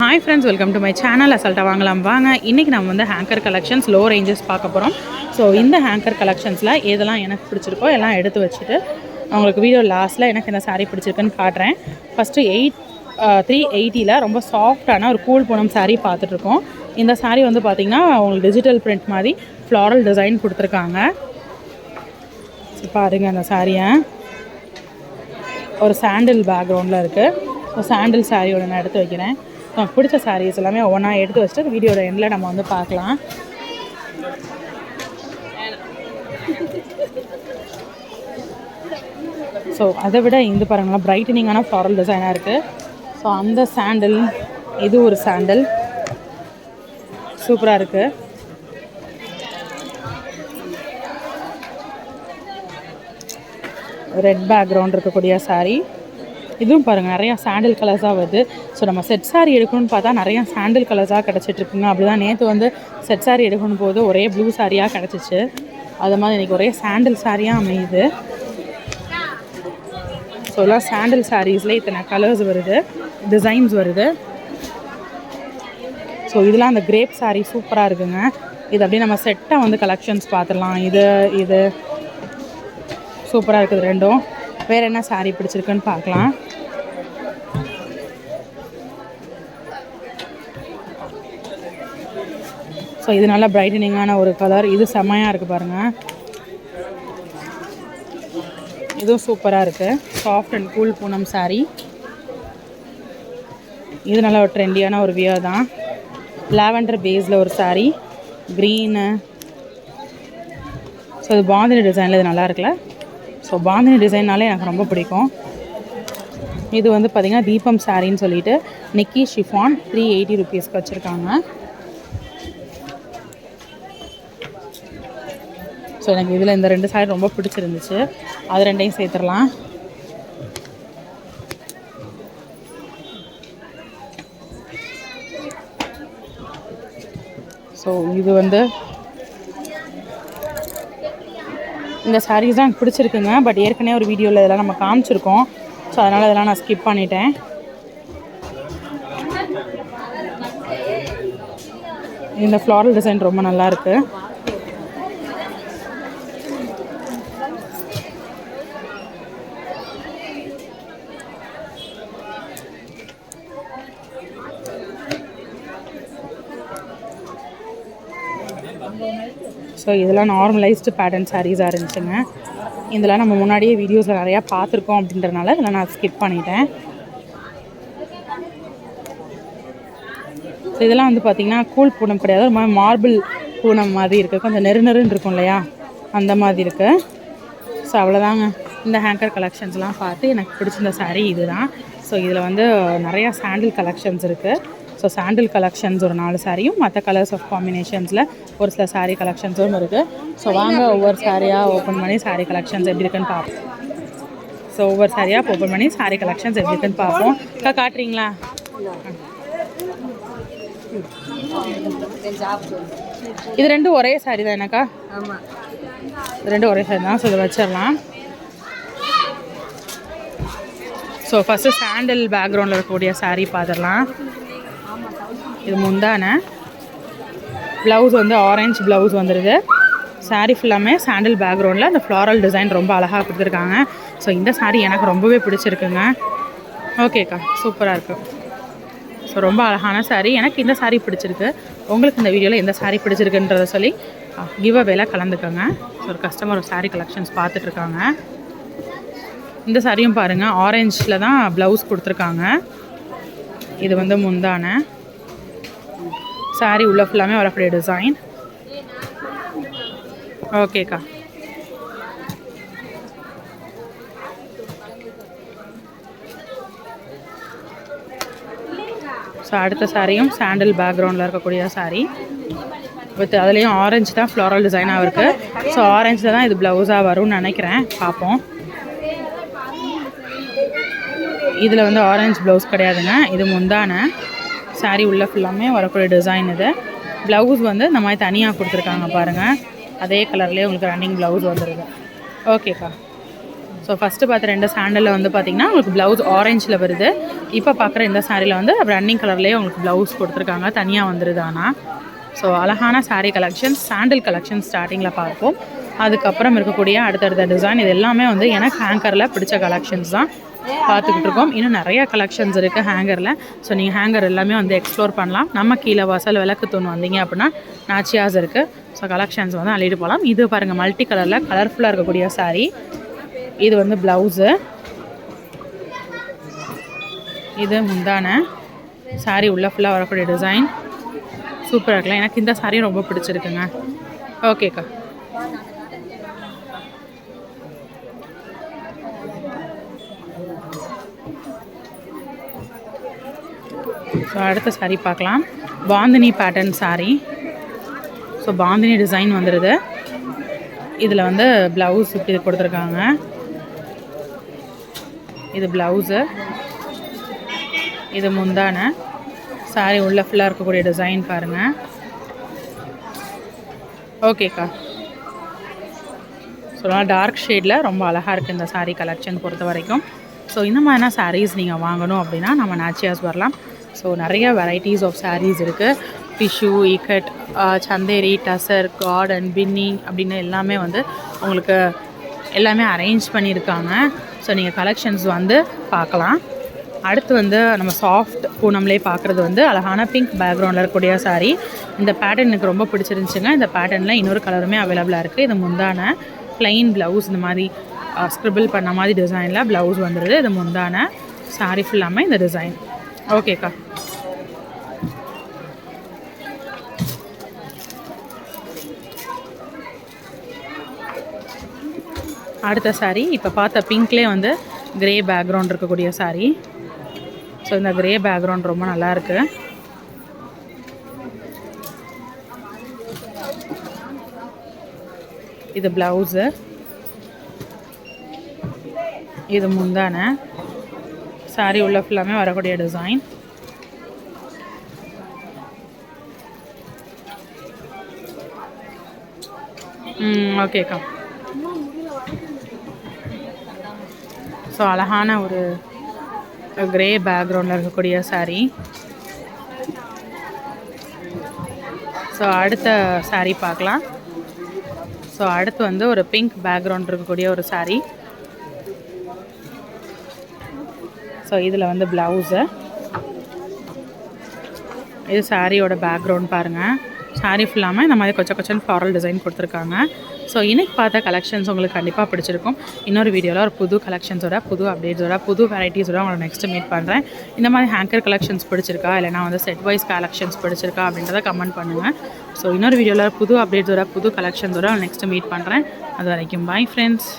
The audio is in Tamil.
Hi friends welcome to my channel அசல்ட்டாக வாங்கலாம். வாங்க இன்றைக்கி நம்ம வந்து ஹேங்கர் கலெக்ஷன்ஸ் லோ ரேஞ்சஸ் பார்க்க போகிறோம் ஸோ இந்த ஹேங்கர் கலெக்ஷன்ஸில் எதெல்லாம் எனக்கு பிடிச்சிருக்கோ எல்லாம் எடுத்து வச்சுட்டு உங்களுக்கு வீடியோ லாஸ்ட்டில் எனக்கு இந்த சாரீ பிடிச்சிருக்குன்னு காட்டுறேன். ஃபஸ்ட்டு எயிட் த்ரீ எயிட்டியில் ரொம்ப சாஃப்டான ஒரு கூல் பூனம் சாரீ பார்த்துட்ருக்கோம். இந்த சாரீ வந்து பார்த்திங்கன்னா உங்களுக்கு டிஜிட்டல் பிரிண்ட் மாதிரி ஃப்ளாரல் டிசைன் கொடுத்துருக்காங்க. பாருங்கள் அந்த சாரியை ஒரு சாண்டில் பேக்ரவுண்டில் இருக்குது ஸோ சாண்டில் சாரியோட நான் எடுத்து வைக்கிறேன். எனக்கு பிடிச்ச சாரீஸ் எல்லாமே ஒவ்வொன்றா எடுத்து வச்சுட்டு வீடியோட எண்டில் நம்ம வந்து பார்க்கலாம். ஸோ அதை விட இந்த பாருங்களா பிரைட்டனிங்கான ஃப்ளாரல் டிசைனாக இருக்குது ஸோ அந்த சாண்டில் இது ஒரு சாண்டில் சூப்பராக இருக்குது ரெட் பேக்ரவுண்ட் இருக்கக்கூடிய சாரீ இதுவும் பாருங்கள் நிறையா சாண்டில் கலர்ஸாக வருது. ஸோ நம்ம செட் saree எடுக்கணும்னு பார்த்தா நிறையா சாண்டில் கலர்ஸாக கிடச்சிட்ருக்குங்க அப்படி தான் நேற்று வந்து செட் saree எடுக்கணும் போது ஒரே ப்ளூ சாரியாக கிடச்சிச்சு. அது மாதிரி இன்றைக்கி ஒரே சாண்டில் சாரியாக அமையுது. ஸோ எல்லாம் சாண்டில் சாரீஸில் இத்தனை கலர்ஸ் வருது. டிசைன்ஸ் வருது. ஸோ இதெல்லாம் அந்த கிரேப் சாரீ சூப்பராக இருக்குங்க. இது அப்படியே நம்ம செட்டாக வந்து கலெக்ஷன்ஸ் பார்த்துடலாம். இது இது. சூப்பராக இருக்குது ரெண்டும். வேறு என்ன saree பிடிச்சிருக்குன்னு பார்க்கலாம். ஸோ இது நல்லா பிரைட்டனிங்கான ஒரு கலர் இது செம்மையாக இருக்குது பாருங்கள் இதுவும் சூப்பராக இருக்குது soft and cool Poonam saree. இது நல்ல ஒரு ட்ரெண்டியான ஒரு வியர் தான். லாவெண்டர் பேஸில் ஒரு saree. க்ரீனு ஸோ இது பாந்தினி டிசைனில் இது நல்லா இருக்குல்ல? ஸோ பாந்தினி டிசைன்னாலே எனக்கு ரொம்ப பிடிக்கும். இது வந்து பார்த்திங்கன்னா தீபம் சாரின்னு சொல்லிட்டு நிக்கி ஷிஃபான் த்ரீ எயிட்டி ருபீஸ்க்கு வச்சுருக்காங்க. ஸோ எனக்கு இதில் இந்த ரெண்டு சாரி ரொம்ப பிடிச்சிருந்துச்சு. அது ரெண்டையும் சேர்த்துடலாம். ஸோ இது வந்து இந்த சாரீஸ் தான் எனக்கு பிடிச்சிருக்குங்க. பட் ஏற்கனவே ஒரு வீடியோவில் இதெல்லாம் நம்ம காமிச்சிருக்கோம். ஸோ அதனால் இதெல்லாம் நான் ஸ்கிப் பண்ணிட்டேன். இந்த ஃப்ளாரல் டிசைன் ரொம்ப நல்லா ஸோ இதெல்லாம் நார்மலைஸ்டு பேட்டர்ன் சாரீஸாக இருந்துச்சுங்க. இதெல்லாம் நம்ம முன்னாடியே வீடியோஸில் நிறையா பார்த்துருக்கோம் அப்படின்றனால இதெல்லாம் நான் ஸ்கிப் பண்ணிட்டேன். ஸோ இதெல்லாம் வந்து பார்த்திங்கன்னா கூல் பூனம் கிடையாது. ஒரு மாதிரி மார்பிள் பூனம் மாதிரி இருக்குது கொஞ்சம் நெரு நெருன்னு இருக்கும் இல்லையா? அந்த மாதிரி இருக்குது ஸோ அவ்வளோதாங்க. இந்த ஹேங்கர் கலெக்ஷன்ஸ்லாம் பார்த்து எனக்கு பிடிச்சிருந்த saree இதுதான். ஸோ இதில் வந்து நிறையா சாண்டில் கலெக்ஷன்ஸ் இருக்குது ஸோ சாண்டில் கலெக்ஷன்ஸ் ஒரு நாலு சாரியும் மற்ற கலர்ஸ் ஆஃப் காம்பினேஷன்ஸில் ஒரு சில saree கலெக்ஷன்ஸும் இருக்குது ஸோ வாங்க ஒவ்வொரு சாரியாக ஓப்பன் பண்ணி saree கலெக்ஷன்ஸ் எப்படி இருக்குன்னு பார்ப்போம் ஸோ ஒவ்வொரு சாரியாக ஓப்பன் பண்ணி saree கலெக்ஷன்ஸ் எப்படி இருக்குன்னு பார்ப்போம் அக்கா காட்டுறீங்களா? இது ரெண்டும் ஒரே சாரி தான் எனக்கா ஆமாம் இது ரெண்டும் ஒரே சாரி தான். ஸோ இதை வச்சிடலாம். ஸோ ஃபஸ்ட்டு சாண்டில் பேக்ரவுண்டில் இருக்கக்கூடிய saree பார்த்துடலாம் இது முந்தான. ப்ளவுஸ் வந்து ஆரஞ்சு ப்ளவுஸ் வந்துடுது சாரீ ஃபுல்லாமே சாண்டில் பேக்ரவுண்டில் அந்த ஃப்ளாரல் டிசைன் ரொம்ப அழகாக கொடுத்துருக்காங்க. ஸோ இந்த சாரீ எனக்கு ரொம்பவே பிடிச்சிருக்குங்க. ஓகேக்கா சூப்பராக இருக்குது ஸோ ரொம்ப அழகான சாரீ எனக்கு இந்த சாரீ பிடிச்சிருக்கு. உங்களுக்கு இந்த வீடியோவில் எந்த சாரீ பிடிச்சிருக்குன்றத சொல்லி கிவ் அவேல கலந்துக்கோங்க. ஸோ ஒரு கஸ்டமர் சாரீ கலெக்ஷன்ஸ் பார்த்துட்ருக்காங்க. இந்த சாரியும் பாருங்கள் ஆரஞ்சில் தான் ப்ளவுஸ் கொடுத்துருக்காங்க. இது வந்து முந்தான. Saree உள்ள ஃபுல்லாமே வரக்கூடிய டிசைன் ஓகேக்கா ஸோ அடுத்த சாரியும் சாண்டில் பேக்ரவுண்டில் இருக்கக்கூடிய saree. வித் அதுலேயும் ஆரஞ்சு தான் ஃப்ளோரல் டிசைனாக இருக்குது ஸோ ஆரஞ்சில் தான் இது ப்ளவுஸாக வரும்னு நினைக்கிறேன். பார்ப்போம். இதில் வந்து ஆரஞ்சு ப்ளவுஸ் கிடையாதுங்க. இது முந்தான. சாரீ உள்ள ஃபுல்லாமே வரக்கூடிய டிசைன் இது. ப்ளவுஸ் வந்து இந்த மாதிரி தனியாக கொடுத்துருக்காங்க பாருங்கள் அதே கலர்லேயே உங்களுக்கு ரன்னிங் ப்ளவுஸ் வந்துடுது ஓகேக்கா ஸோ ஃபஸ்ட்டு பார்த்த ரெண்டு சாண்டலில் வந்து பார்த்தீங்கன்னா உங்களுக்கு ப்ளவுஸ் ஆரஞ்சில் வருது. இப்போ பார்க்குற இந்த சாரியில் வந்து ரன்னிங் கலர்லேயே உங்களுக்கு ப்ளவுஸ் கொடுத்துருக்காங்க. தனியாக வந்துடுது ஆனால் ஸோ அழகான சாரீ கலெக்ஷன்ஸ் சாண்டில் கலெக்ஷன் ஸ்டார்டிங்கில் பார்ப்போம். அதுக்கப்புறம் இருக்கக்கூடிய அடுத்தடுத்த டிசைன் இது எல்லாமே வந்து எனக்கு ஹேங்கரில் பிடிச்ச கலெக்ஷன்ஸ் தான் பார்த்துக்கிட்டு இருக்கோம். இன்னும் நிறைய கலெக்ஷன்ஸ் இருக்குது ஹேங்கரில் ஸோ நீங்கள் ஹேங்கர் எல்லாமே வந்து எக்ஸ்ப்ளோர் பண்ணலாம். நம்ம கீழே வாசல் விளக்கு தூண் வந்தீங்க அப்படின்னா நாச்சியாஸ் இருக்குது ஸோ கலெக்ஷன்ஸ் வந்து அள்ளிட்டு போகலாம். இது பாருங்கள் மல்டி கலரில் கலர்ஃபுல்லாக இருக்கக்கூடிய சாரீ இது வந்து ப்ளவுஸு இது முந்தான. சாரீ உள்ளே ஃபுல்லாக வரக்கூடிய டிசைன் சூப்பராக இருக்கலாம் எனக்கு இந்த சாரீ ரொம்ப பிடிச்சிருக்குங்க. ஓகேக்கா ஸோ அடுத்த saree பார்க்கலாம். Bandhani pattern saree. So bandhani design வந்துடுது இதில் வந்து ப்ளவுஸ் இப்படி கொடுத்துருக்காங்க. இது ப்ளவுஸு இது முந்தான. சாரி உள்ள ஃபுல்லாக இருக்கக்கூடிய டிசைன் பாருங்கள் ஓகேக்கா ஸோ டார்க் ஷேடில் ரொம்ப அழகாக இருக்குது இந்த சாரீ கலெக்ஷன் பொறுத்த வரைக்கும். ஸோ இந்த மாதிரினா சாரீஸ் நீங்கள் வாங்கணும் அப்படின்னா நம்ம நாச்சியாஸ் வரலாம். ஸோ நிறைய வெரைட்டிஸ் ஆஃப் சாரீஸ் இருக்குது டிஷ்யூ இக்கட் சந்தேரி டசர் கார்டன் பின்னி அப்படின்னு எல்லாமே வந்து உங்களுக்கு எல்லாமே அரேஞ்ச் பண்ணியிருக்காங்க. ஸோ நீங்கள் கலெக்ஷன்ஸ் வந்து பார்க்கலாம். அடுத்து வந்து நம்ம சாஃப்ட் பூனம்லேயே பார்க்குறது வந்து அழகான பிங்க் பேக்ரவுண்டில் இருக்கக்கூடிய சாரீ இந்த பேட்டர்ன் எனக்கு ரொம்ப பிடிச்சிருந்துச்சுங்க. இந்த பேட்டர்னில் இன்னொரு கலருமே அவைலபிளாக இருக்குது இது முந்தான ப்ளைன் ப்ளவுஸ் இந்த மாதிரி uh, ஸ்க்ரிபிள் பண்ண மாதிரி டிசைனில் ப்ளவுஸ் வந்துடுது இது முந்தான சாரீ ஃபுல்லாமே இந்த டிசைன் ஓகேக்கா. அடுத்த சாரீ இப்போ பார்த்த பிங்க்லேயே வந்து கிரே பேக்ரவுண்ட் இருக்கக்கூடிய சாரீ ஸோ இந்த கிரே பேக்ரவுண்ட் ரொம்ப நல்லா இருக்கு. இது ப்ளவுஸு இது முந்தான. Saree உள்ள ஃபுல்லாமே வரக்கூடிய டிசைன் ம் ஓகேக்கா ஸோ அழகான ஒரு கிரே பேக்ரவுண்டில் இருக்கக்கூடிய saree. ஸோ அடுத்த சாரீ பார்க்கலாம். ஸோ அடுத்து வந்து ஒரு பிங்க் பேக்ரவுண்ட் இருக்கக்கூடிய ஒரு சாரீ ஸோ இதில் வந்து ப்ளவுஸு இது சாரியோட பேக்ரவுண்ட் பாருங்கள் saree ஃபுல்லாமல் இந்த மாதிரி கொச்ச கொச்சன் ஃபாரல் டிசைன் கொடுத்துருக்காங்க. ஸோ இன்னைக்கு பார்த்த கலெக்ஷன்ஸ் உங்களுக்கு கண்டிப்பாக பிடிச்சிருக்கும். இன்னொரு வீடியோவில் ஒரு புது கலெக்ஷன்ஸோட புது அப்டேட்ஸோட புது வெரைட்டிஸோட உங்களை நெக்ஸ்ட் மீட் பண்ணுறேன் இந்த மாதிரி ஹேங்கர் கலெக்ஷன்ஸ் பிடிச்சிருக்கா? இல்லைனா வந்து செட் வைஸ் கலெக்ஷன்ஸ் பிடிச்சிருக்கா? அப்படின்றத கமெண்ட் பண்ணுங்கள் ஸோ இன்னொரு வீடியோவில் புது அப்டேட்ஸோட புது கலெக்ஷன்ஸோட நெக்ஸ்ட் மீட் பண்ணுறேன் அது வரைக்கும் பாய் ஃப்ரெண்ட்ஸ்